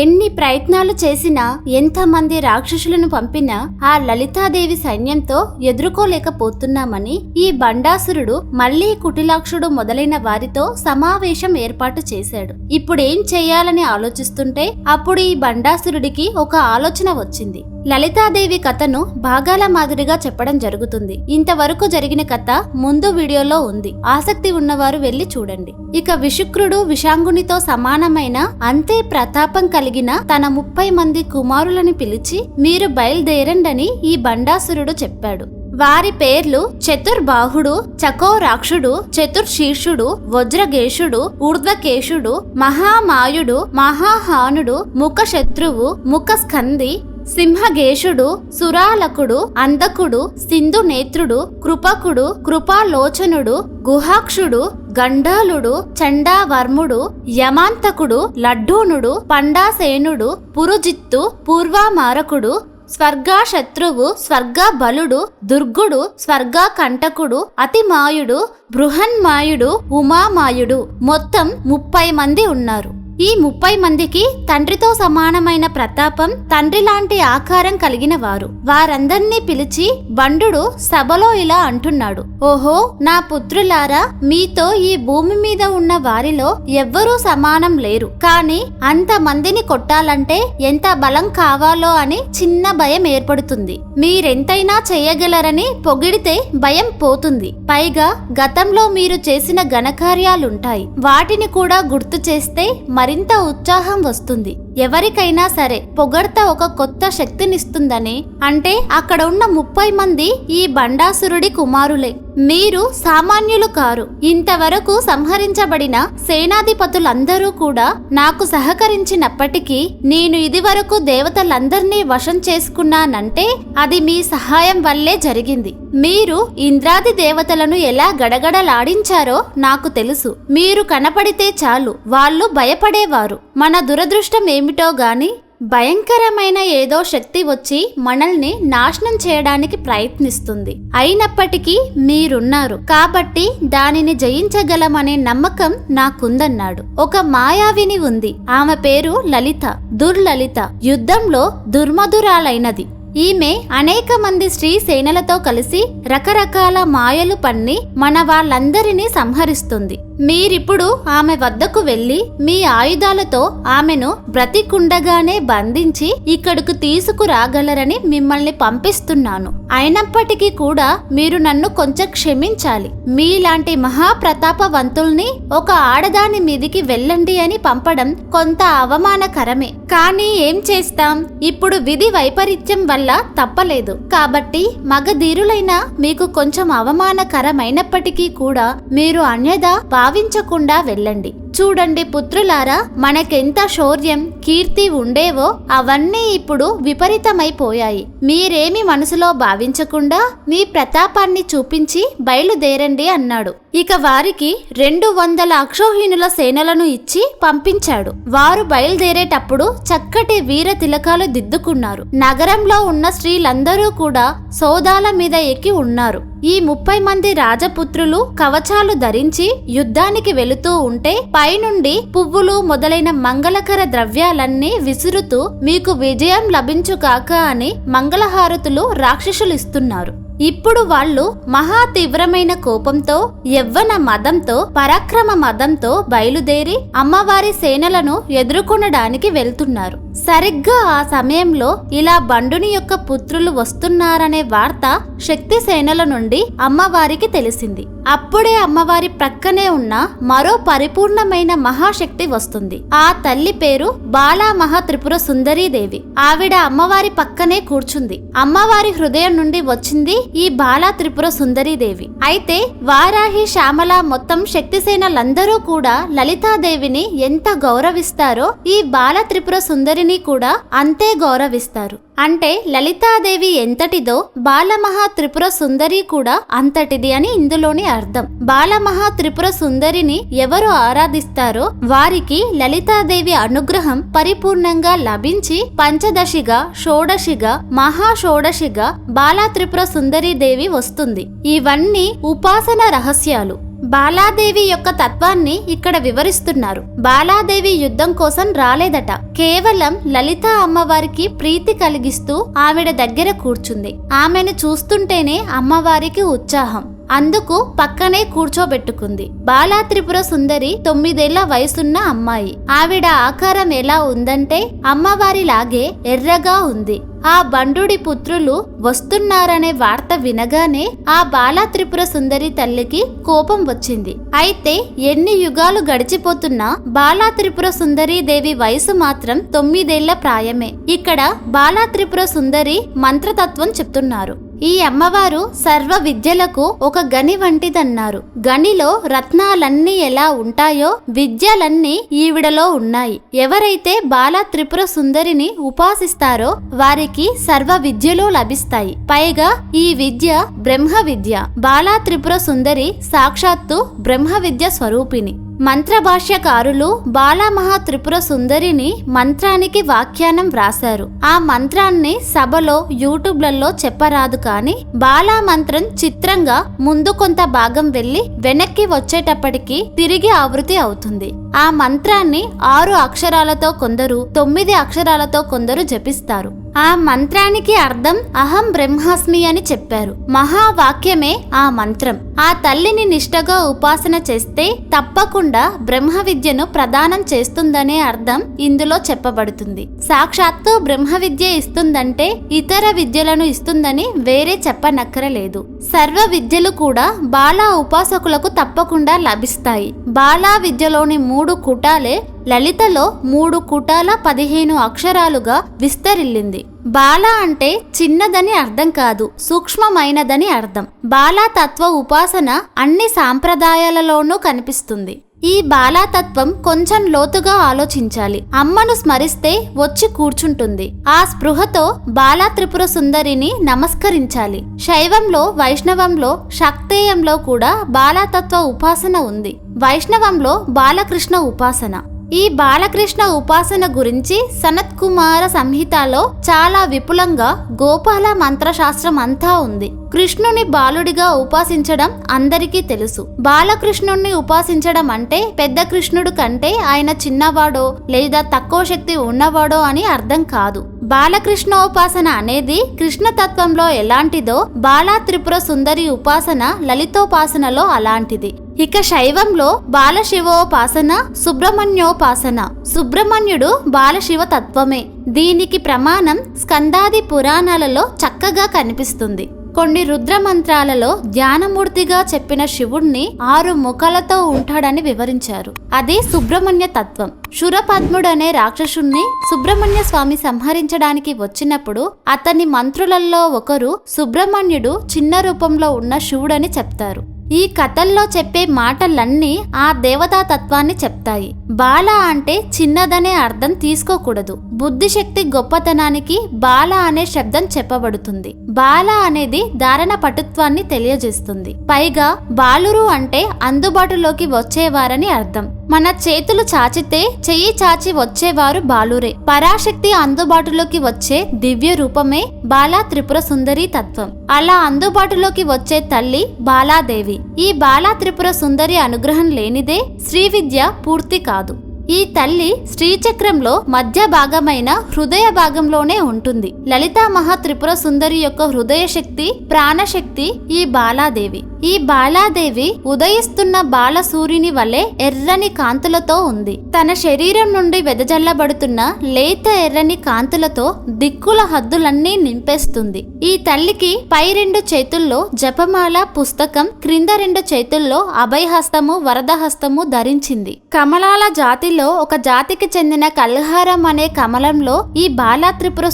ఎన్ని ప్రయత్నాలు చేసినా ఎంతమంది రాక్షసులను పంపినా ఆ లలితాదేవి సైన్యంతో ఎదుర్కోలేకపోతున్నామని ఈ బండాసురుడు మళ్ళీ కుటిలాక్షుడు మొదలైన వారితో సమావేశం ఏర్పాటు చేశాడు. ఇప్పుడేం చేయాలని ఆలోచిస్తుంటే అప్పుడు ఈ బండాసురుడికి ఒక ఆలోచన వచ్చింది. లలితాదేవి కథను భాగాల మాదిరిగా చెప్పడం జరుగుతుంది. ఇంతవరకు జరిగిన కథ ముందు వీడియోలో ఉంది. ఆసక్తి ఉన్నవారు వెళ్ళి చూడండి. ఇక విశుక్రుడు విషాంగునితో సమానమైన అంతే ప్రతాపం కలిగిన తన ముప్పై మంది కుమారులను పిలిచి మీరు బయలుదేరండని ఈ బండాసురుడు చెప్పాడు. వారి పేర్లు చతుర్బాహుడు చకోరాక్షుడు చతుర్శీర్షుడు వజ్రగేషుడు ఊర్ధ్వకేశుడు మహామాయుడు మహాహానుడు ముఖశత్రువు ముఖస్కంది సింహగేషుడు సురాలకుడు అందకుడు సింధు నేత్రుడు కృపకుడు కృపాలోచనుడు గుహాక్షుడు గండాలుడు చండావర్ముడు యమాంతకుడు లడ్డూనుడు పండాసేనుడు పురుజిత్తు పూర్వామారకుడు స్వర్గా శత్రువు స్వర్గా బలుడు దుర్గుడు స్వర్గా కంటకుడు అతిమాయుడు బృహన్మాయుడు ఉమామాయుడు. మొత్తం ముప్పై మంది ఉన్నారు. ఈ ముప్పై మందికి తండ్రితో సమానమైన ప్రతాపం తండ్రి లాంటి ఆకారం కలిగిన వారు. వారందర్నీ పిలిచి బండు సభలో ఇలా అంటున్నాడు. ఓహో నా పుత్రులారా మీతో ఈ భూమి మీద ఉన్న వారిలో ఎవ్వరూ సమానం లేరు. కానీ అంత మందిని కొట్టాలంటే ఎంత బలం కావాలో అని చిన్న భయం ఏర్పడుతుంది. మీరెంతైనా చేయగలరని పొగిడితే భయం పోతుంది. పైగా గతంలో మీరు చేసిన ఘనకార్యాలుంటాయి. వాటిని కూడా గుర్తు చేస్తే మరింత ఉత్సాహం వస్తుంది. ఎవరికైనా సరే పొగడ్త ఒక కొత్త శక్తినిస్తుందని అంటే అక్కడ ఉన్న ముప్పై మంది ఈ బండాసురుడి కుమారులే. మీరు సామాన్యులు కారు. ఇంతవరకు సంహరించబడిన సేనాధిపతులందరూ కూడా నాకు సహకరించినప్పటికీ నేను ఇదివరకు దేవతలందర్నీ వశం చేసుకున్నానంటే అది మీ సహాయం వల్లే జరిగింది. మీరు ఇంద్రాది దేవతలను ఎలా గడగడలాడించారో నాకు తెలుసు. మీరు కనపడితే చాలు వాళ్ళు భయపడేవారు. మన దురదృష్టం ఏమిటో గాని భయంకరమైన ఏదో శక్తి వచ్చి మనల్ని నాశనం చేయడానికి ప్రయత్నిస్తుంది. అయినప్పటికీ మీరున్నారు. కాబట్టి దానిని జయించగలమనే నమ్మకం నాకుందన్నాడు. ఒక మాయావిని ఉంది. ఆమె పేరు లలిత. దుర్లలిత. యుద్ధంలో దుర్మధురాలైనది. ఈమె అనేక మంది స్త్రీ సేనలతో కలిసి రకరకాల మాయలు పన్ని మన వాళ్ళందరినీ సంహరిస్తుంది. మీరిప్పుడు ఆమె వద్దకు వెళ్ళి మీ ఆయుధాలతో ఆమెను బ్రతికుండగానే బంధించి ఇక్కడకు తీసుకురాగలరని మిమ్మల్ని పంపిస్తున్నాను. అయినప్పటికీ కూడా మీరు నన్ను కొంచెం క్షమించాలి. మీలాంటి మహాప్రతాపవంతుల్ని ఒక ఆడదాని మీదికి వెళ్ళండి అని పంపడం కొంత అవమానకరమే. కానీ ఏం చేస్తాం? ఇప్పుడు విధి వైపరీత్యం వల్ల తప్పలేదు. కాబట్టి మగధీరులైన మీకు కొంచెం అవమానకరమైనప్పటికీ కూడా మీరు అన్యదా భావించకుండా వెళ్ళండి. చూడండి పుత్రులారా మనకెంత శౌర్యం కీర్తి ఉండేవో అవన్నీ ఇప్పుడు విపరీతమైపోయాయి మీరేమి మనసులో భావించకుండా మీ ప్రతాపాన్ని చూపించి బయలుదేరండి అన్నాడు. ఇక వారికి రెండు వందల అక్షోహీనుల సేనలను ఇచ్చి పంపించాడు. వారు బయలుదేరేటప్పుడు చక్కటి వీర తిలకాలు దిద్దుకున్నారు. నగరంలో ఉన్న స్త్రీలందరూ కూడా సోదాల మీద ఎక్కి ఉన్నారు. ఈ ముప్పై మంది రాజపుత్రులు కవచాలు ధరించి యుద్ధానికి వెళుతూ ఉంటే పైనుండి పువ్వులు మొదలైన మంగళకర ద్రవ్యాలన్నీ విసురుతూ మీకు విజయం లభించుకాక అని మంగళహారతులు రాక్షసులు ఇస్తున్నారు. ఇప్పుడు వాళ్ళు మహా తీవ్రమైన కోపంతో యవ్వన మదంతో పరాక్రమ మదంతో బయలుదేరి అమ్మవారి సేనలను ఎదుర్కొనడానికి వెళ్తున్నారు. సరిగ్గా ఆ సమయంలో ఇలా బండుని యొక్క పుత్రులు వస్తున్నారనే వార్త శక్తి సేనల నుండి అమ్మవారికి తెలిసింది. అప్పుడే అమ్మవారి ప్రక్కనే ఉన్న మరో పరిపూర్ణమైన మహాశక్తి వస్తుంది. ఆ తల్లి పేరు బాలా మహా త్రిపుర సుందరీదేవి ఆవిడ అమ్మవారి పక్కనే కూర్చుంది. అమ్మవారి హృదయం నుండి వచ్చింది ఈ బాలా త్రిపుర సుందరీదేవి అయితే వారాహి శ్యామల మొత్తం శక్తిసేనలందరూ కూడా లలితాదేవిని ఎంత గౌరవిస్తారో ఈ బాల త్రిపుర తల్లిని కూడా అంతే గౌరవిస్తారు. అంటే లలితాదేవి ఎంతటిదో బాలమహా త్రిపుర సుందరి కూడా అంతటిది అని ఇందులోని అర్థం. బాలమహా త్రిపుర సుందరిని ఎవరు ఆరాధిస్తారో వారికి లలితాదేవి అనుగ్రహం పరిపూర్ణంగా లభించి పంచదశిగా షోడశిగా మహాషోడశిగా బాలా త్రిపుర సుందరి దేవి వస్తుంది. ఇవన్నీ ఉపాసన రహస్యాలు. బాలాదేవి యొక్క తత్వాన్ని ఇక్కడ వివరిస్తున్నారు. బాలాదేవి యుద్ధం కోసం రాలేదట. కేవలం లలిత అమ్మవారికి ప్రీతి కలిగిస్తూ ఆవిడ దగ్గర కూర్చుంది. ఆమెను చూస్తుంటేనే అమ్మవారికి ఉత్సాహం. అందుకు పక్కనే కూర్చోబెట్టుకుంది. బాలా త్రిపుర సుందరి తొమ్మిదేళ్ళ వయసున్న అమ్మాయి. ఆవిడ ఆకారం ఎలా ఉందంటే అమ్మవారిలాగే ఎర్రగా ఉంది. ఆ బండుడి పుత్రులు వస్తున్నారనే వార్త వినగానే ఆ బాలా త్రిపుర సుందరి తల్లికి కోపం వచ్చింది. అయితే ఎన్ని యుగాలు గడిచిపోతున్నా బాలా త్రిపుర సుందరి దేవి వయసు మాత్రం తొమ్మిదేళ్ళ ప్రాయమే. ఇక్కడ బాలా త్రిపుర సుందరి మంత్రతత్వం చెప్తున్నారు. ఈ అమ్మవారు సర్వ విద్యలకు ఒక గని వంటిదన్నారు. గనిలో రత్నాలన్నీ ఎలా ఉంటాయో విద్యలన్నీ ఈవిడలో ఉన్నాయి. ఎవరైతే బాల త్రిపుర సుందరిని ఉపాసిస్తారో వారికి సర్వ విద్యలు లభిస్తాయి. పైగా ఈ విద్య బ్రహ్మ విద్య బాలా త్రిపుర సుందరి సాక్షాత్తు బ్రహ్మ విద్య స్వరూపిణి. మంత్రభాష్యకారులు బాలామహా త్రిపుర సుందరిని మంత్రానికి వ్యాఖ్యానం వ్రాశారు. ఆ మంత్రాన్ని సభలో యూట్యూబ్లలో చెప్పరాదు కానీ బాలా మంత్రం చిత్రంగా ముందు కొంత భాగం వెళ్ళి వెనక్కి వచ్చేటప్పటికి తిరిగి ఆవృతి అవుతుంది. ఆ మంత్రాన్ని ఆరు అక్షరాలతో కొందరు తొమ్మిది అక్షరాలతో కొందరు జపిస్తారు. ఆ మంత్రానికి అర్థం అహం బ్రహ్మాస్మి అని చెప్పారు. మహావాక్యమే ఆ మంత్రం. ఆ తల్లిని నిష్టగా ఉపాసన చేస్తే తప్పకుండా బ్రహ్మ విద్యను ప్రదానం చేస్తుందనే అర్థం ఇందులో చెప్పబడుతుంది. సాక్షాత్తు బ్రహ్మ విద్య ఇస్తుందంటే ఇతర విద్యలను ఇస్తుందని వేరే చెప్పనక్కరలేదు. సర్వ విద్యలు కూడా బాలా ఉపాసకులకు తప్పకుండా లభిస్తాయి. బాలా విద్యలోని మూడు కుటాలే లలితలో మూడు కుటాల పదిహేను అక్షరాలుగా విస్తరిల్లింది. బాల అంటే చిన్నదని అర్థం కాదు సూక్ష్మమైనదని అర్థం. బాలాతత్వ ఉపాసన అన్ని సాంప్రదాయాలలోనూ కనిపిస్తుంది. ఈ బాలాతత్వం కొంచెం లోతుగా ఆలోచించాలి. అమ్మను స్మరిస్తే వచ్చి కూర్చుంటుంది. ఆ స్పృహతో బాలా త్రిపుర సుందరిని నమస్కరించాలి. శైవంలో వైష్ణవంలో శక్తేయంలో కూడా బాలాతత్వ ఉపాసన ఉంది. వైష్ణవంలో బాలకృష్ణ ఉపాసన. ఈ బాలకృష్ణ ఉపాసన గురించి సనత్ కుమార సంహితలో చాలా విపులంగా గోపాల మంత్రశాస్త్రం అంతా ఉంది. కృష్ణుని బాలుడిగా ఉపాసించడం అందరికీ తెలుసు. బాలకృష్ణుణ్ణి ఉపాసించడం అంటే పెద్ద కృష్ణుడు కంటే ఆయన చిన్నవాడో లేదా తక్కువ శక్తి ఉన్నవాడో అని అర్థం కాదు. బాలకృష్ణ ఉపాసన అనేది కృష్ణతత్వంలో ఎలాంటిదో బాలా త్రిపుర సుందరి ఉపాసన లలితోపాసనలో అలాంటిది. ఇక శైవంలో బాలశివోపాసన సుబ్రహ్మణ్యోపాసన. సుబ్రహ్మణ్యుడు బాలశివ తత్వమే దీనికి ప్రమాణం స్కందాది పురాణాలలో చక్కగా కనిపిస్తుంది. కొన్ని రుద్ర మంత్రాలలో ధ్యానమూర్తిగా చెప్పిన శివుణ్ణి ఆరు ముఖాలతో ఉంటాడని వివరించారు. అదే సుబ్రహ్మణ్య తత్వం. శురపద్ముడు అనే రాక్షసుణ్ణి సుబ్రహ్మణ్య స్వామి సంహరించడానికి వచ్చినప్పుడు అతని మంత్రులలో ఒకరు సుబ్రహ్మణ్యుడు చిన్న రూపంలో ఉన్న శివుడని చెప్తారు. ఈ కథల్లో చెప్పే మాటలన్నీ ఆ దేవతా తత్వాన్ని చెప్తాయి. బాల అంటే చిన్నదనే అర్థం తీసుకోకూడదు. బుద్ధిశక్తి గొప్పతనానికి బాల అనే శబ్దం చెప్పబడుతుంది. బాల అనేది ధారణ పటుత్వాన్ని తెలియజేస్తుంది. పైగా బాలురు అంటే అందుబాటులోకి వచ్చేవారని అర్థం. మన చేతులు చాచితే చెయ్యి చాచి వచ్చేవారు బాలురే. పరాశక్తి అందుబాటులోకి వచ్చే దివ్య రూపమే బాలా త్రిపుర సుందరి తత్వం. అలా అందుబాటులోకి వచ్చే తల్లి బాలాదేవి. ఈ బాలా త్రిపుర సుందరి అనుగ్రహం లేనిదే శ్రీ విద్య పూర్తి కాదు. ఈ తల్లి శ్రీచక్రంలో మధ్య భాగమైన హృదయ భాగంలోనే ఉంటుంది. లలితా మహా త్రిపుర సుందరి యొక్క హృదయ శక్తి ప్రాణశక్తి ఈ బాలాదేవి. ఈ బాలాదేవి ఉదయిస్తున్న బాల సూర్యుని వలె ఎర్రని కాంతులతో ఉంది. తన శరీరం నుండి వెదజల్లబడుతున్న లేత ఎర్రని కాంతులతో దిక్కుల హద్దులన్నీ నింపేస్తుంది. ఈ తల్లికి పై రెండు చేతుల్లో జపమాల పుస్తకం క్రింద రెండు చేతుల్లో అభయహస్తము వరదహస్తము ధరించింది. కమలాల జాతి వాటిలో ఒక జాతికి చెందిన కల్హారం అనే కమలంలో ఈ బాలా త్రిపుర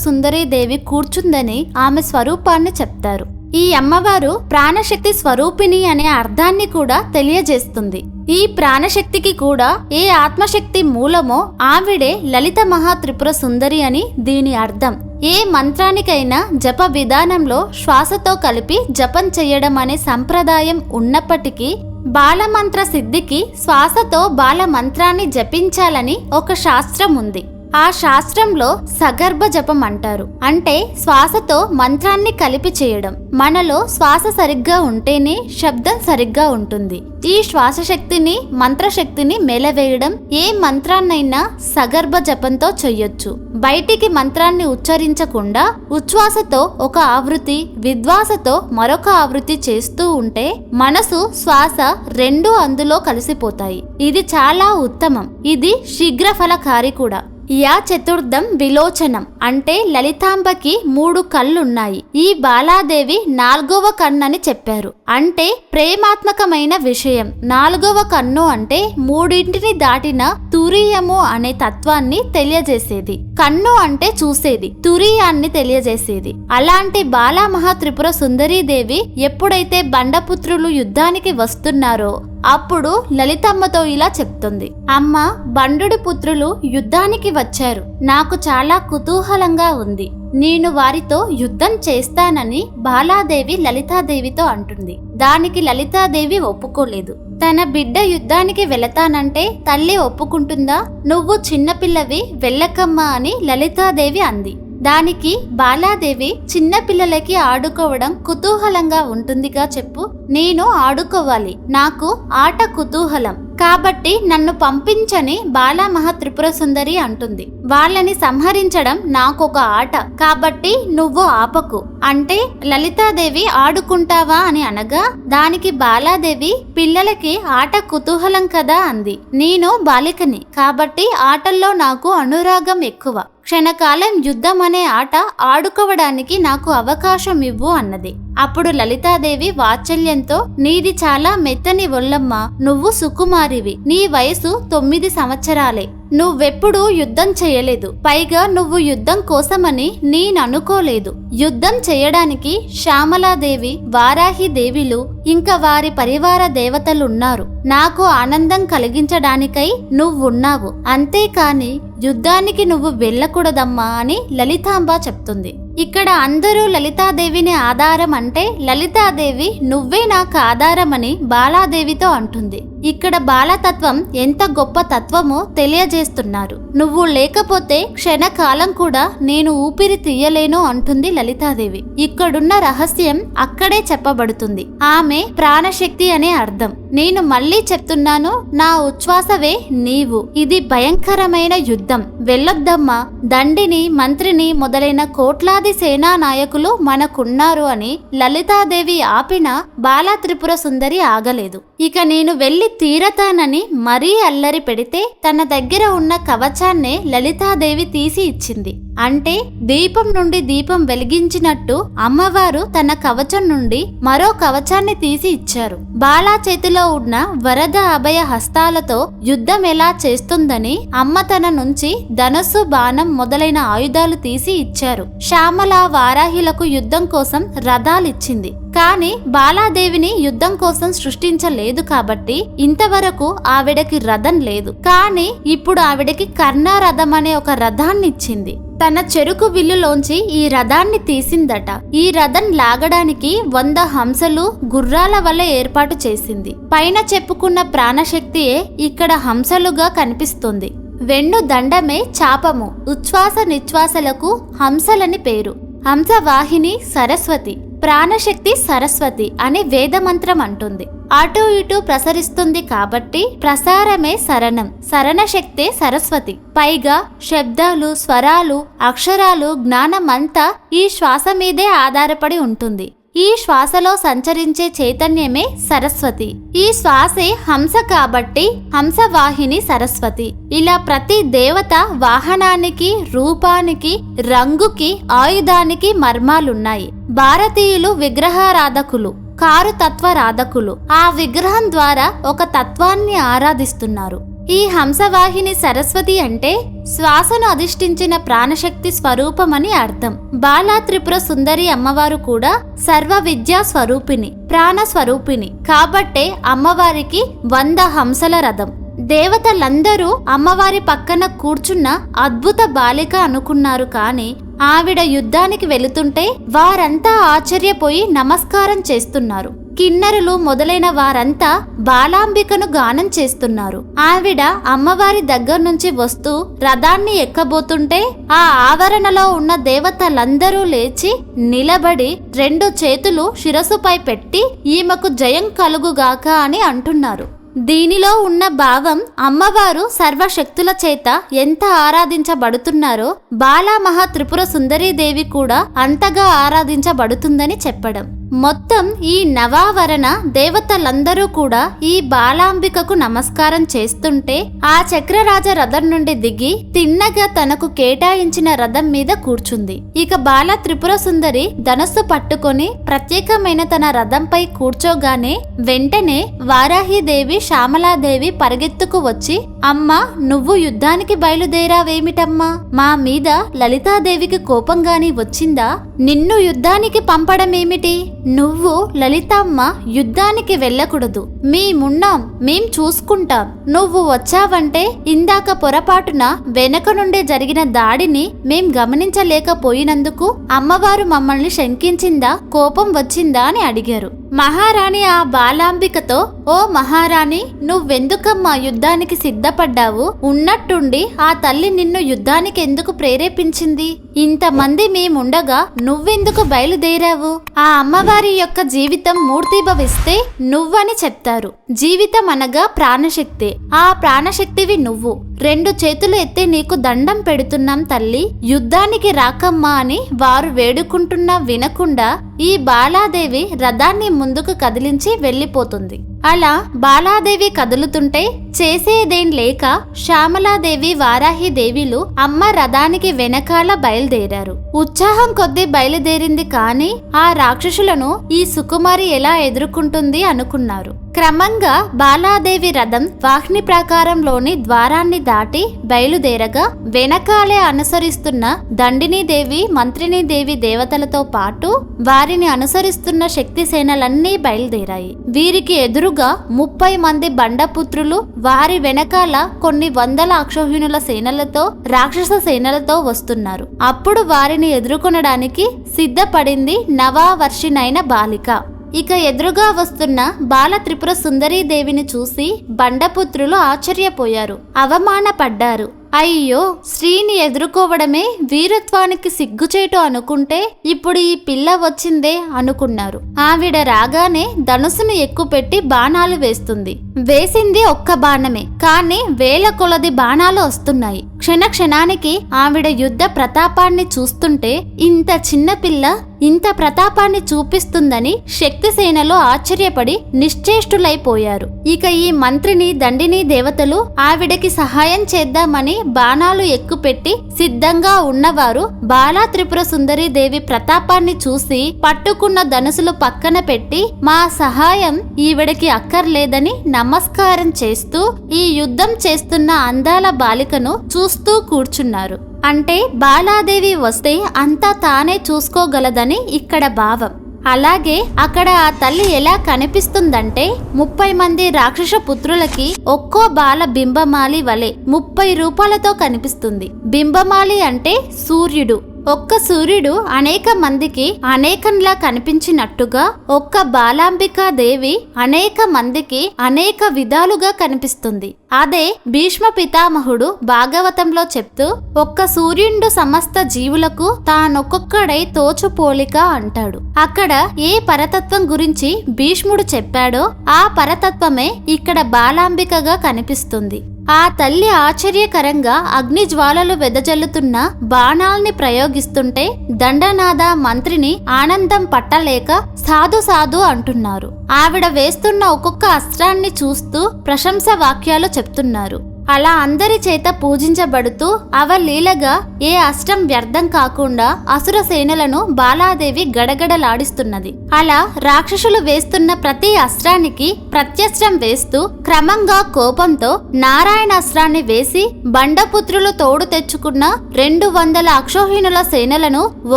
దేవి కూర్చుందని ఆమె స్వరూపాన్ని చెప్తారు. ఈ అమ్మవారు ప్రాణశక్తి స్వరూపిణి అనే అర్థాన్ని కూడా తెలియజేస్తుంది. ఈ ప్రాణశక్తికి కూడా ఏ ఆత్మశక్తి మూలమో ఆవిడే లలిత మహా త్రిపుర సుందరి అని దీని అర్థం. ఏ మంత్రానికైనా జప విధానంలో శ్వాసతో కలిపి జపం చేయడం అనే సంప్రదాయం ఉన్నప్పటికీ బాలమంత్ర సిద్ధికి శ్వాసతో బాల మంత్రాన్ని జపించాలని ఒక శాస్త్రం ఉంది ఆ శాస్త్రంలో సగర్భ జపం అంటారు. అంటే శ్వాసతో మంత్రాన్ని కలిపి చేయడం. మనలో శ్వాస సరిగ్గా ఉంటేనే శబ్దం సరిగ్గా ఉంటుంది. ఈ శ్వాస శక్తిని మంత్రశక్తిని మేలవేయడం ఏ మంత్రాన్నైనా సగర్భ జపంతో చెయ్యొచ్చు. బయటికి మంత్రాన్ని ఉచ్చరించకుండా ఉచ్ఛ్వాసతో ఒక ఆవృత్తి విద్వాసతో మరొక ఆవృత్తి చేస్తూ ఉంటే మనసు శ్వాస రెండు అందులో కలిసిపోతాయి. ఇది చాలా ఉత్తమం. ఇది శీఘ్రఫలకారి కూడా. యా చతుర్థం విలోచనం అంటే లలితాంబకి మూడు కళ్ళున్నాయి. ఈ బాలాదేవి నాలుగవ కన్నని చెప్పారు. అంటే ప్రేమాత్మకమైన విషయం. నాలుగవ కన్ను అంటే మూడింటిని దాటిన తురియము అనే తత్వాన్ని తెలియజేసేది. కన్ను అంటే చూసేది తురియాన్ని తెలియజేసేది. అలాంటి బాలామహా త్రిపుర సుందరీదేవి ఎప్పుడైతే బండపుత్రులు యుద్ధానికి వస్తున్నారో అప్పుడు లలితమ్మతో ఇలా చెప్తుంది. అమ్మ బండుడి పుత్రులు యుద్ధానికి వచ్చారు. నాకు చాలా కుతూహలంగా ఉంది. నేను వారితో యుద్ధం చేస్తానని బాలాదేవి లలితాదేవితో అంటుంది. దానికి లలితాదేవి ఒప్పుకోలేదు. తన బిడ్డ యుద్ధానికి వెళతానంటే తల్లి ఒప్పుకుంటుందా? నువ్వు చిన్నపిల్లవి వెళ్ళకమ్మా అని లలితాదేవి అంది. దానికి బాలాదేవి చిన్నపిల్లలకి ఆడుకోవడం కుతూహలంగా ఉంటుందిగా చెప్పు. నేను ఆడుకోవాలి. నాకు ఆట కుతూహలం. కాబట్టి నన్ను పంపించని బాలామహ త్రిపుర సుందరి అంటుంది. వాళ్ళని సంహరించడం నాకొక ఆట. కాబట్టి నువ్వు ఆపకు. అంటే లలితాదేవి ఆడుకుంటావా అని అనగా దానికి బాలాదేవి పిల్లలకి ఆట కుతూహలం కదా అంది. నేను బాలికని. కాబట్టి ఆటల్లో నాకు అనురాగం ఎక్కువ. క్షణకాలం యుద్ధం అనే ఆట ఆడుకోవడానికి నాకు అవకాశం ఇవ్వు అన్నది. అప్పుడు లలితాదేవి వాత్సల్యంతో నీది చాలా మెత్తని ఒళ్ళమ్మ నువ్వు సుకుమారివి. నీ వయసు తొమ్మిది సంవత్సరాలే. నువ్వెప్పుడూ యుద్ధం చేయలేదు. పైగా నువ్వు యుద్ధం కోసమని నేను అనుకోలేదు యుద్ధం చేయడానికి శ్యామలాదేవి వారాహి దేవిలు ఇంకా వారి పరివార దేవతలున్నారు. నాకు ఆనందం కలిగించడానికై నువ్వున్నావు. అంతేకాని యుద్ధానికి నువ్వు వెళ్ళకూడదమ్మా అని లలితాంబ చెప్తుంది. ఇక్కడ అందరూ లలితాదేవిని ఆధారం అంటే లలితాదేవి నువ్వే నాకు ఆధారమని బాలాదేవితో అంటుంది. ఇక్కడ బాలతత్వం ఎంత గొప్ప తత్వమో తెలియజేస్తున్నారు. నువ్వు లేకపోతే క్షణకాలం కూడా నేను ఊపిరి తీయలేను అంటుంది లలితాదేవి. ఇక్కడున్న రహస్యం అక్కడే చెప్పబడుతుంది. ఆమె ప్రాణశక్తి అనే అర్థం. నేను మళ్ళీ చెప్తున్నాను నా ఉచ్ఛ్వాసవే నీవు. ఇది భయంకరమైన యుద్ధం. వెళ్ళొద్దమ్మా. దండిని మంత్రిని మొదలైన కోట్లాది సేనా నాయకులు మనకున్నారు అని లలితాదేవి ఆపిన బాలా త్రిపుర సుందరి ఆగలేదు. ఇక నేను వెళ్ళి తీరతానని మరీ అల్లరి పెడితే తన దగ్గర ఉన్న కవచాన్నే లలితాదేవి తీసి ఇచ్చింది. అంటే దీపం నుండి దీపం వెలిగించినట్టు అమ్మవారు తన కవచం నుండి మరో కవచాన్ని తీసి ఇచ్చారు. బాలా చేతిలో ఉన్న వరద అభయ హస్తాలతో యుద్ధం ఎలా చేస్తుందని అమ్మ తన నుంచి ధనస్సు బాణం మొదలైన ఆయుధాలు తీసి ఇచ్చారు. శ్యామల వారాహిలకు యుద్ధం కోసం రథాలిచ్చింది. కానీ బాలాదేవిని యుద్ధం కోసం సృష్టించలేదు కాబట్టి ఇంతవరకు ఆవిడకి రథం లేదు. కానీ ఇప్పుడు ఆవిడకి కర్ణారథం అనే ఒక రథాన్ని ఇచ్చింది తన చెరుకు విల్లులోంచి ఈ రథాన్ని తీసిందట. ఈ రథం లాగడానికి వంద హంసలు గుర్రాల వల్ల ఏర్పాటు చేసింది. పైన చెప్పుకున్న ప్రాణశక్తియే ఇక్కడ హంసలుగా కనిపిస్తుంది. వెన్ను దండమే చాపము. ఉచ్ఛ్వాస నిశ్వాసలకు హంసలని పేరు. హంసవాహిని సరస్వతి. ప్రాణశక్తి సరస్వతి అనే వేదమంత్రం అంటుంది. అటు ఇటు ప్రసరిస్తుంది కాబట్టి ప్రసారమే శరణం. శరణశక్తే సరస్వతి. పైగా శబ్దాలు స్వరాలు అక్షరాలు జ్ఞానమంతా ఈ శ్వాస మీదే ఆధారపడి ఉంటుంది. ఈ శ్వాసలో సంచరించే చైతన్యమే సరస్వతి. ఈ శ్వాసే హంస కాబట్టి హంసవాహిని సరస్వతి. ఇలా ప్రతి దేవత వాహనానికి రూపానికి రంగుకి ఆయుధానికి మర్మాలున్నాయి. భారతీయులు విగ్రహారాధకులు కారు తత్వరాధకులు ఆ విగ్రహం ద్వారా ఒక తత్వాన్ని ఆరాధిస్తున్నారు. ఈ హంసవాహిని సరస్వతి అంటే శ్వాసను అధిష్ఠించిన ప్రాణశక్తి స్వరూపమని అర్థం. బాలా త్రిపుర సుందరి అమ్మవారు కూడా సర్వ విద్యా స్వరూపిణి ప్రాణ స్వరూపిణి. కాబట్టే అమ్మవారికి వంద హంసల రథం. దేవతలందరూ అమ్మవారి పక్కన కూర్చున్న అద్భుత బాలిక అనుకున్నారు కానీ ఆవిడ యుద్ధానికి వెళుతుంటే వారంతా ఆశ్చర్యపోయి నమస్కారం చేస్తున్నారు. కిన్నరులు మొదలైన వారంతా బాలాంబికను గానం చేస్తున్నారు. ఆవిడ అమ్మవారి దగ్గర నుంచి వస్తూ రథాన్ని ఎక్కబోతుంటే ఆ ఆవరణలో ఉన్న దేవతలందరూ లేచి నిలబడి రెండు చేతులు శిరసుపై పెట్టి ఈమెకు జయం కలుగుగాక అని అంటున్నారు. దీనిలో ఉన్న భావం అమ్మవారు సర్వశక్తుల చేత ఎంత ఆరాధించబడుతున్నారో బాలామహా త్రిపుర సుందరీదేవి కూడా అంతగా ఆరాధించబడుతుందని చెప్పడం. మొత్తం ఈ నవావరణ దేవతలందరూ కూడా ఈ బాలాంబికకు నమస్కారం చేస్తుంటే ఆ చక్రరాజ రథం నుండి దిగి తిన్నగా తనకు కేటాయించిన రథం మీద కూర్చుంది. ఇక బాల త్రిపుర సుందరి ధనస్సు పట్టుకొని ప్రత్యేకమైన తన రథంపై కూర్చోగానే వెంటనే వారాహిదేవి శ్యామలాదేవి పరిగెత్తుకు వచ్చి అమ్మా నువ్వు యుద్ధానికి బయలుదేరావేమిటమ్మా? మా మీద లలితాదేవికి కోపంగాని వచ్చిందా? నిన్ను యుద్ధానికి పంపడమేమిటి? నువ్వు లలితమ్మ యుద్ధానికి వెళ్ళకూడదు. మేమున్నాం మేం చూసుకుంటాం. నువ్వు వచ్చావంటే ఇందాక పొరపాటున వెనక నుండే జరిగిన దాడిని మేం గమనించలేకపోయినందుకు అమ్మవారు మమ్మల్ని శంకించిందా కోపం వచ్చిందా అని అడిగారు. మహారాణి ఆ బాలాంబికతో ఓ మహారాణి నువ్వెందుకమ్మా యుద్ధానికి సిద్ధపడ్డావు? ఉన్నట్టుండి ఆ తల్లి నిన్ను యుద్ధానికి ఎందుకు ప్రేరేపించింది? ఇంతమంది మేముండగా నువ్వెందుకు బయలుదేరావు? ఆ అమ్మ అమ్మవారి యొక్క జీవితం మూర్తిభవిస్తే నువ్వని చెప్తారు. జీవితం అనగా ప్రాణశక్తి. ఆ ప్రాణశక్తివి నువ్వు. రెండు చేతులు ఎత్తి నీకు దండం పెడుతున్నాం తల్లి. యుద్ధానికి రాకమ్మా అని వారు వేడుకుంటున్నా వినకుండా ఈ బాలాదేవి రథాన్ని ముందుకు కదిలించి వెళ్ళిపోతుంది. అలా బాలాదేవి కదులుతుంటే చేసేదేం లేక శ్యామలాదేవి వారాహి దేవిలు అమ్మ రథానికి వెనకాల బయలుదేరారు. ఉత్సాహం కొద్దీ బయలుదేరింది కానీ ఆ రాక్షసులను ఈ సుకుమారి ఎలా ఎదుర్కొంటుంది అనుకున్నారు. క్రమంగా బాలాదేవి రథం వాహ్ని ప్రాకారంలోని ద్వారాన్ని దాటి బయలుదేరగా వెనకాలే అనుసరిస్తున్న దండినీదేవి మంత్రినీదేవి దేవి దేవతలతో పాటు వారిని అనుసరిస్తున్న శక్తి సేనలన్నీ బయలుదేరాయి. వీరికి ఎదురుగా ముప్పై మంది బండపుత్రులు వారి వెనకాల కొన్ని వందల అక్షోహిణుల సేనలతో రాక్షస సేనలతో వస్తున్నారు. అప్పుడు వారిని ఎదుర్కొనడానికి సిద్ధపడింది నవావర్షినైన బాలిక. ఇక ఎదురుగా వస్తున్న బాల త్రిపుర సుందరీదేవిని చూసి బండపుత్రులు ఆశ్చర్యపోయారు. అవమానపడ్డారు. అయ్యో! స్త్రీని ఎదుర్కోవడమే వీరత్వానికి సిగ్గుచేటు అనుకుంటే ఇప్పుడు ఈ పిల్ల వచ్చిందే అనుకున్నారు. ఆవిడ రాగానే ధనుసును ఎక్కుపెట్టి బాణాలు వేస్తుంది. వేసింది ఒక్క బాణమే. కానీ వేల కొలది బాణాలు వస్తున్నాయి. క్షణ క్షణానికి ఆవిడ యుద్ధ ప్రతాపాన్ని చూస్తుంటే ఇంత చిన్న పిల్ల ఇంత ప్రతాపాన్ని చూపిస్తుందని శక్తిసేనలో ఆశ్చర్యపడి నిశ్చేష్టులైపోయారు. ఇక ఈ మంత్రిని దండిని దేవతలు ఆవిడకి సహాయం చేద్దామని బాణాలు ఎక్కుపెట్టి సిద్ధంగా ఉన్నవారు బాలా త్రిపుర సుందరి దేవి ప్రతాపాన్ని చూసి పట్టుకున్న ధనుసులు పక్కన పెట్టి మా సహాయం ఈవిడకి అక్కర్లేదని నమస్కారం చేస్తూ ఈ యుద్ధం చేస్తున్న అందాల బాలికను చూ చూస్తూ కూర్చున్నారు. అంటే బాలాదేవి వస్తే అంతా తానే చూసుకోగలదని ఇక్కడ భావం. అలాగే అక్కడ ఆ తల్లి ఎలా కనిపిస్తుందంటే ముప్పై మంది రాక్షస పుత్రులకి ఒక్కో బాల బింబమాలి వలె ముప్పై రూపాలతో కనిపిస్తుంది. బింబమాలి అంటే సూర్యుడు. ఒక్క సూర్యుడు అనేక మందికి అనేకంలా కనిపించినట్టుగా ఒక్క బాలాంబికా దేవి అనేక మందికి అనేక విధాలుగా కనిపిస్తుంది. అదే భీష్మ పితామహుడు భాగవతంలో చెప్తూ ఒక్క సూర్యుడు సమస్త జీవులకు తానొక్కొక్కడై తోచు పోలిక అంటాడు. అక్కడ ఏ పరతత్వం గురించి భీష్ముడు చెప్పాడో ఆ పరతత్వమే ఇక్కడ బాలాంబికగా కనిపిస్తుంది. ఆ తల్లి ఆశ్చర్యకరంగా అగ్ని జ్వాలలు వెదజల్లుతున్న బాణాల్ని ప్రయోగిస్తుంటే దండనాథ మంత్రిని ఆనందం పట్టలేక సాధు సాధు అంటున్నారు. ఆవిడ వేస్తున్న ఒక్కొక్క అస్త్రాన్ని చూస్తూ ప్రశంస వాక్యాలు చెప్తున్నారు. అలా అందరి చేత పూజించబడుతూ అవలీలగా ఏ అష్టం వ్యర్థం కాకుండా అసుర సేనలను బాలాదేవి గడగడలాడిస్తున్నది. అలా రాక్షసులు వేస్తున్న ప్రతి అస్త్రానికి ప్రత్యస్త్రం వేస్తూ క్రమంగా కోపంతో నారాయణ అస్త్రాన్ని వేసి బండపుత్రులు తోడు తెచ్చుకున్న రెండు వందల అక్షోహిణుల సేనలను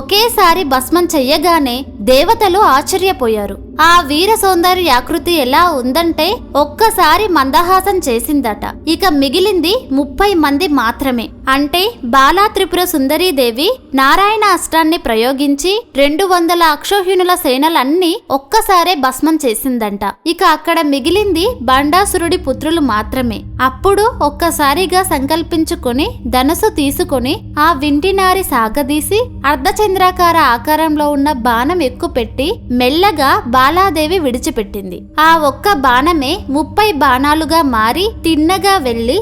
ఒకేసారి భస్మం చెయ్యగానే దేవతలు ఆశ్చర్యపోయారు. ఆ వీర సౌందర్య ఆకృతి ఎలా ఉందంటే ఒక్కసారి మందహాసం చేసిందట. ఇక మిగిలింది ముప్పై మంది మాత్రమే. అంటే బాలా త్రిపుర సుందరీదేవి నారాయణ అష్టాన్ని ప్రయోగించి రెండు వందల అక్షోహీనుల సేనలన్నీ ఒక్కసారే భస్మం చేసిందంట. ఇక అక్కడ మిగిలింది బండాసురుడి పుత్రులు మాత్రమే. అప్పుడు ఒక్కసారిగా సంకల్పించుకొని ధనసు తీసుకొని ఆ వింటినారి సాగదీసి అర్ధచంద్రాకార ఆకారంలో ఉన్న బాణం ఎక్కుపెట్టి మెల్లగా బాలాదేవి విడిచిపెట్టింది. ఆ ఒక్క బాణమే ముప్పై బాణాలుగా మారి తిన్నగా వెళ్ళి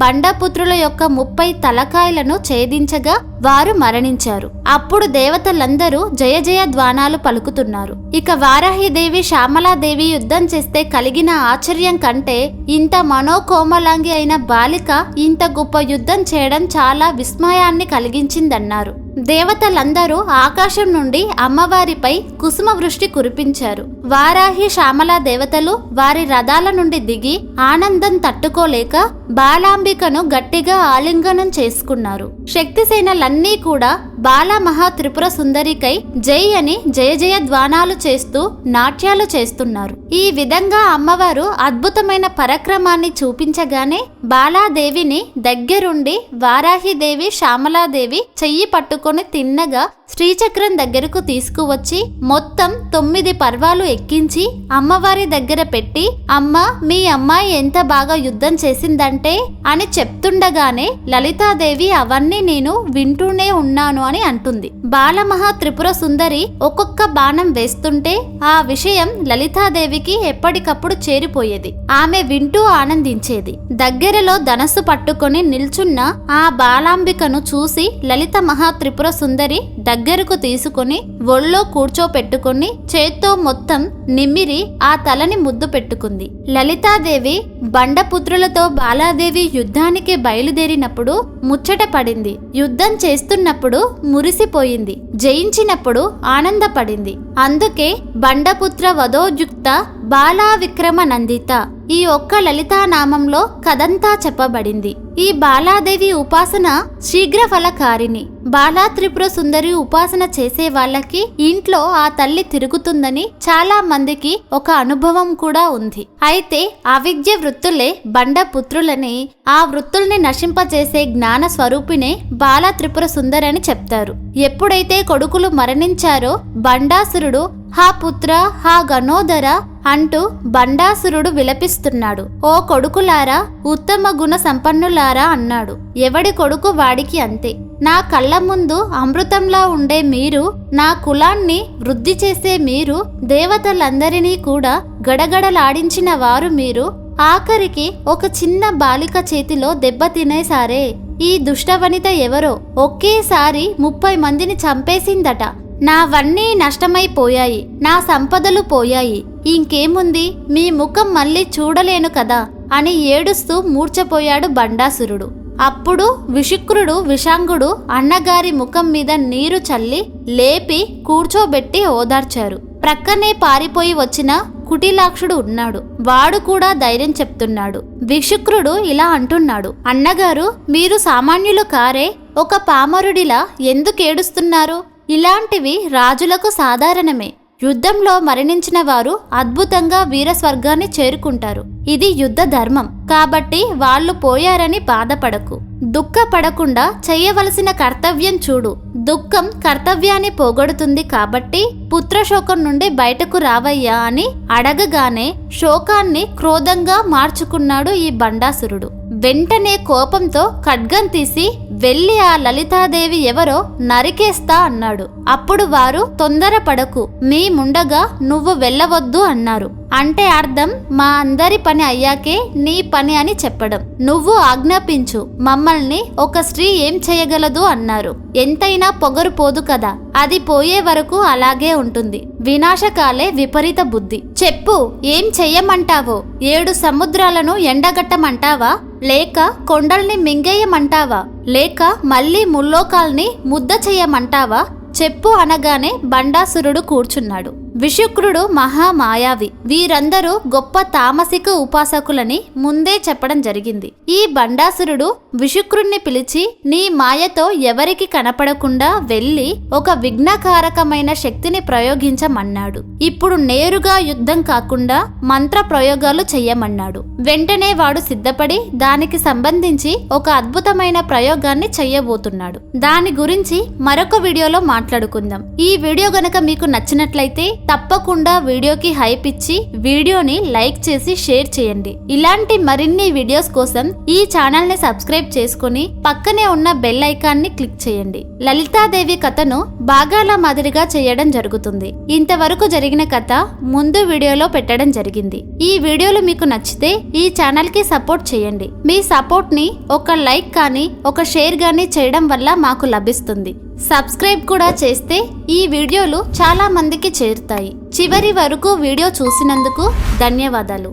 బండపుత్రుల యొక్క ముప్పై తలకాయలను ఛేదించగా వారు మరణించారు. అప్పుడు దేవతలందరూ జయ జయ ద్వానాలు పలుకుతున్నారు. ఇక వారాహిదేవి శ్యామలాదేవి యుద్ధం చేస్తే కలిగిన ఆశ్చర్యం కంటే ఇంత మనోకోమలాంగి అయిన బాలిక ఇంత గొప్ప యుద్ధం చేయడం చాలా విస్మయాన్ని కలిగించిందన్నారు. దేవతలందరూ ఆకాశం నుండి అమ్మవారిపై కుసుమ వృష్టి కురిపించారు. వారాహి శ్యామల దేవతలు వారి రథాల నుండి దిగి ఆనందం తట్టుకోలేక బాలాంబి బాలాంబికను గట్టిగా ఆలింగనం చేసుకున్నారు. శక్తిసేనలన్నీ కూడా బాల మహా త్రిపుర సుందరికై జై అని జయ జయ ద్వానాలు చేస్తూ నాట్యాలు చేస్తున్నారు. ఈ విధంగా అమ్మవారు అద్భుతమైన పరక్రమాన్ని చూపించగానే బాలాదేవిని దగ్గరుండి వారాహిదేవి శ్యామలాదేవి చెయ్యి పట్టుకొని తిన్నగా శ్రీచక్రం దగ్గరకు తీసుకువచ్చి మొత్తం తొమ్మిది పర్వాలు ఎక్కించి అమ్మవారి దగ్గర పెట్టి అమ్మ మీ అమ్మాయి ఎంత బాగా యుద్ధం చేసిందంటే? అని చెప్తుండగానే లలితాదేవి అవన్నీ నేను వింటూనే ఉన్నాను అని అంటుంది. బాలమహా త్రిపుర సుందరి ఒక్కొక్క బాణం వేస్తుంటే ఆ విషయం లలితాదేవికి ఎప్పటికప్పుడు చేరిపోయేది. ఆమె వింటూ ఆనందించేది. దగ్గరలో ధనస్సు పట్టుకొని నిల్చున్న ఆ బాలాంబికను చూసి లలిత మహా త్రిపుర సుందరి దగ్గరకు తీసుకొని ఒళ్ళో కూర్చోపెట్టుకుని చేత్తో మొత్తం నిమ్మిరి ఆ తలని ముద్దు పెట్టుకుంది. లలితాదేవి బండపుత్రులతో బాలాదేవి యుద్ధానికి బయలుదేరినప్పుడు ముచ్చట పడింది. యుద్ధం చేస్తున్నప్పుడు మురిసిపోయింది. జయించినప్పుడు ఆనందపడింది. అందుకే బండపుత్ర వధోయుక్త బాలా విక్రమ నందిత ఈ ఒక్క లలితానామంలో కథంతా చెప్పబడింది. ఈ బాలాదేవి ఉపాసన శీఘ్ర ఫలకారిణి బాలా త్రిపుర సుందరి ఉపాసన చేసే వాళ్ళకి ఇంట్లో ఆ తల్లి తిరుగుతుందని చాలా మందికి ఒక అనుభవం కూడా ఉంది. అయితే అవిద్య వృత్తులే బండ పుత్రులని ఆ వృత్తుల్ని నశింపజేసే జ్ఞాన స్వరూపినే బాలా త్రిపుర అని చెప్తారు. ఎప్పుడైతే కొడుకులు మరణించారో బండాసురుడు హా పుత్ర హా గణోదర అంటూ బండాసురుడు విలపిస్తున్నాడు. ఓ కొడుకులారా ఉత్తమ గుణ సంపన్నులారా అన్నాడు. ఎవడి కొడుకు వాడికి అంతే. నా కళ్ళ ముందు అమృతంలా ఉండే మీరు నా కులాన్ని వృద్ధి చేసే మీరు దేవతలందరినీ కూడా గడగడలాడించిన వారు మీరు ఆఖరికి ఒక చిన్న బాలిక చేతిలో దెబ్బ తినేసారే ఈ దుష్టవనిత ఎవరో ఒకేసారి ముప్పై మందిని చంపేసిందట. నావన్నీ నష్టమైపోయాయి. నా సంపదలు పోయాయి. ఇంకేముంది? మీ ముఖం మళ్ళీ చూడలేను కదా? అని ఏడుస్తూ మూర్చపోయాడు బండాసురుడు. అప్పుడు విషుక్రుడు విషాంగుడు అన్నగారి ముఖం మీద నీరు చల్లి లేపి కూర్చోబెట్టి ఓదార్చారు. ప్రక్కనే పారిపోయి వచ్చిన కుటిలాక్షుడు ఉన్నాడు. వాడు కూడా ధైర్యం చెప్తున్నాడు. విషుక్రుడు ఇలా అంటున్నాడు. అన్నగారు మీరు సామాన్యులు కారే ఒక పామరుడిలా ఎందుకేడుస్తున్నారు ఇలాంటివి రాజులకు సాధారణమే. యుద్ధంలో మరణించిన వారు అద్భుతంగా వీరస్వర్గాన్ని చేరుకుంటారు. ఇది యుద్ధ ధర్మం. కాబట్టి వాళ్ళు పోయారని బాధపడకు. దుఃఖపడకుండా చేయవలసిన కర్తవ్యం చూడు. దుఃఖం కర్తవ్యాన్ని పోగొడుతుంది కాబట్టి పుత్రశోకం నుండి బయటకు రావయ్యా అని అడగగానే శోకాన్ని క్రోధంగా మార్చుకున్నాడు ఈ బండాసురుడు. వెంటనే కోపంతో ఖడ్గం తీసి వెళ్ళి ఆ లలితాదేవి ఎవరో నరికేస్తా అన్నాడు. అప్పుడు వారు తొందరపడకు మీ ముండగా నువ్వు వెళ్ళవద్దు అన్నారు. అంటే అర్థం మా అందరి పని అయ్యాకే నీ పని అని చెప్పడం. నువ్వు ఆజ్ఞాపించు మమ్మల్ని ఒక స్త్రీ ఏం చేయగలదు అన్నారు. ఎంతైనా పొగరు పోదు కదా అది పోయే వరకు అలాగే ఉంటుంది. వినాశకాలే విపరీత బుద్ధి. చెప్పు ఏం చెయ్యమంటావో? ఏడు సముద్రాలను ఎండగట్టమంటావా? లేక కొండల్ని మింగేయమంటావా? లేక మళ్ళీ ముల్లోకాల్ని ముద్ద చెయ్యమంటావా? చెప్పు అనగానే బండాసురుడు కూర్చున్నాడు. విశుక్రుడు మహామాయావి. వీరందరూ గొప్ప తామసిక ఉపాసకులని ముందే చెప్పడం జరిగింది. ఈ బండాసురుడు విశుక్రుణ్ణి పిలిచి నీ మాయతో ఎవరికి కనపడకుండా వెళ్ళి ఒక విఘ్నకారకమైన శక్తిని ప్రయోగించమన్నాడు. ఇప్పుడు నేరుగా యుద్ధం కాకుండా మంత్ర ప్రయోగాలు చెయ్యమన్నాడు. వెంటనే వాడు సిద్ధపడి దానికి సంబంధించి ఒక అద్భుతమైన ప్రయోగాన్ని చెయ్యబోతున్నాడు. దాని గురించి మరొక వీడియోలో మాట్లాడుకుందాం. ఈ వీడియో గనక మీకు నచ్చినట్లయితే తప్పకుండా వీడియోకి హైప్ ఇచ్చి వీడియోని లైక్ చేసి షేర్ చేయండి. ఇలాంటి మరిన్ని వీడియోస్ కోసం ఈ ఛానల్ని సబ్స్క్రైబ్ చేసుకుని పక్కనే ఉన్న బెల్ ఐకాన్ని క్లిక్ చేయండి. లలితాదేవి కథను భాగాల మాదిరిగా చేయడం జరుగుతుంది. ఇంతవరకు జరిగిన కథ ముందు వీడియోలో పెట్టడం జరిగింది. ఈ వీడియోలు మీకు నచ్చితే ఈ ఛానల్కి సపోర్ట్ చేయండి. మీ సపోర్ట్ని ఒక లైక్ కానీ ఒక షేర్ కానీ చేయడం వల్ల మాకు లభిస్తుంది. సబ్స్క్రైబ్ కూడా చేస్తే ఈ వీడియోలు చాలా మందికి చేరుతాయి. చివరి వరకు వీడియో చూసినందుకు ధన్యవాదాలు.